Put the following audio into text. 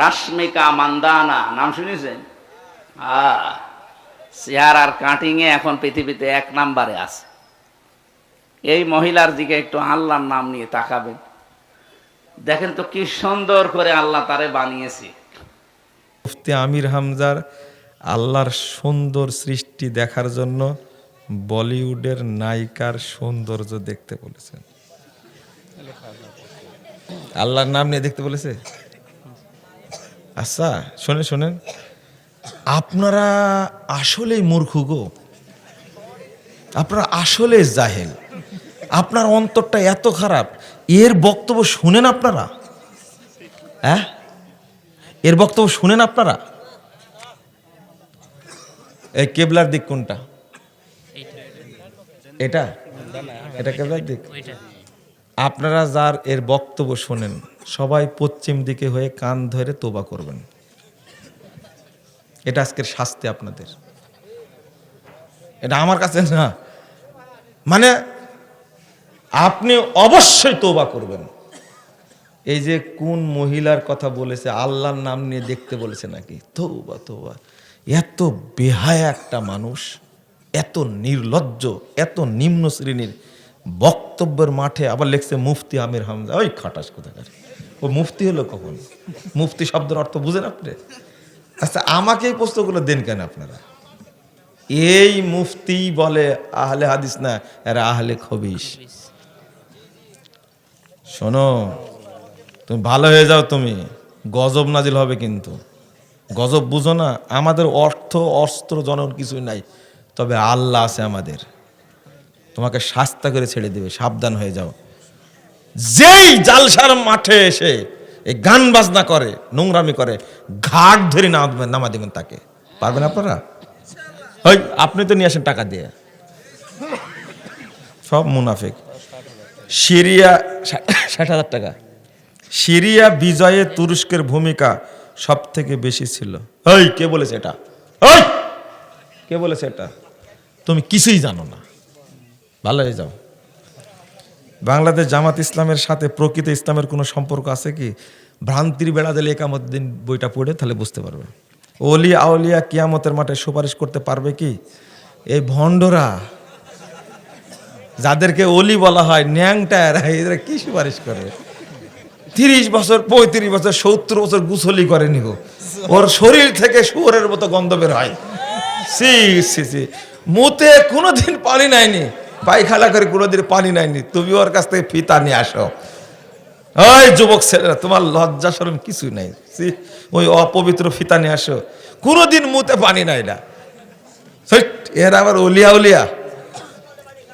রাশ্মিকা মান্দানা, নাম শুনেছেন? চেহারার কাটিংয়ে এখন পৃথিবীতে এক নাম্বারে আছে। এই মহিলার দিকে একটু আল্লাহর নাম নিয়ে তাকাবেন। দেখেন তো কি সুন্দর করে আল্লাহ তারে বানিয়েছে। মুফতি আমির হামজার আল্লাহর সুন্দর সৃষ্টি দেখার জন্য বলিউডের নায়িকার সৌন্দর্য দেখতে বলেছেন। আল্লাহর নাম নিয়ে দেখতে বলেছে? আচ্ছা শোনেন শোনেন। আপনারা আসলেই মূর্খ গো। আপনারা আসলে জাহেল। আপনার অন্তরটা এত খারাপ। এর বক্তব্য শুনেন আপনারা? হ্যাঁ? এর বক্তব্য শুনেন আপনারা? এই কেবলার দিক কোনটা? এটা? এটা কেবলার দিক? আপনারা যার এর বক্তব্য শোনেন, সবাই পশ্চিম দিকে হয়ে কান ধরে তোবা করবেন। এটা আজকের শাস্তি আপনাদের। এটা আমার কাছে না। মানে আপনি অবশ্যই তোবা করবেন। এই যে কোন মহিলার কথা বলেছে, আল্লাহর নাম নিয়ে দেখতে বলেছে নাকি? তৌবা তৌবা। এত বেহায়া একটা মানুষ, এত নির্লজ্জ, এত নিম্ন শ্রেণির বক্তব্যের মাঠে আবার লেখছে মুফতি আমির হামজা। ওই খাটাস কোথাকার? ও মুফতি হলো কখন? মুফতি শব্দের অর্থ বুঝেন আপনি? আচ্ছা আমাকে এই প্রশ্নগুলো দেন কেন আপনারা? এই মুফতি বলে আহলে হাদিস না, এরা আহলে খবিস শোনো, তুমি ভালো হয়ে যাও তুমি। গজব নাজিল হবে কিন্তু। গজব বুঝো না, আমাদের অর্থ অস্ত্র জনন কিছুই নাই, তবে আল্লাহ আছে আমাদের। তোমাকে শাস্তা করে ছেড়ে দেবে, সাবধান হয়ে যাও। যেই জালসার মাঠে এসে এই গান বাজনা করে, নোংরামি করে, ঘাট ধরে নামা নামা দেবেন তাকে। পারবেন আপনারা? ওই, আপনি তো নিয়ে আসেন টাকা দিয়ে। সব মুনাফিক। সিরিয়া ষাট হাজার টাকা। সিরিয়া বিজয়ে তুরস্কের ভূমিকা সব থেকে বেশি ছিল। ওই, কে বলেছে এটা? ওই, কে বলেছে এটা? তুমি কিছুই জানো না। ভালো হয়ে যাও। বাংলাদেশ জামাত ইসলামের সাথে প্রকৃত ইসলামের কোনো সম্পর্ক আছে কি? ভ্রান্তির বেড়া দিলে একামতদিন বইটা পড়ে, তাহলে বুঝতে পারবে। ওলি আউলিয়া কিয়ামতের মাঠে সুপারিশ করতে পারবে কি? এই ভণ্ডরা, যাদেরকে অলি বলা হয় ন্যাংটা এরা এরা কি সুপারিশ করে? তিরিশ বছর, পঁয়ত্রিশ বছর, সত্তর বছর গুছলি করেনি গো ওর শরীর থেকে শুয়োরের মতো গন্ধ বের হয়। সি সি সি। মুতে কোনোদিন পানি নাইনি। পায়খানা করে কোনোদিন পানি নেয়নি তুমি ওর কাছ থেকে ফিতা নিয়ে আসো। ওই যুবক ছেলেরা, তোমার লজ্জা সরম কিছুই নাই। ওই অপবিত্র ফিতা নিয়ে আসো। কোনোদিন মুতে পানি নাই না। এর আবার উলিয়া উলিয়া।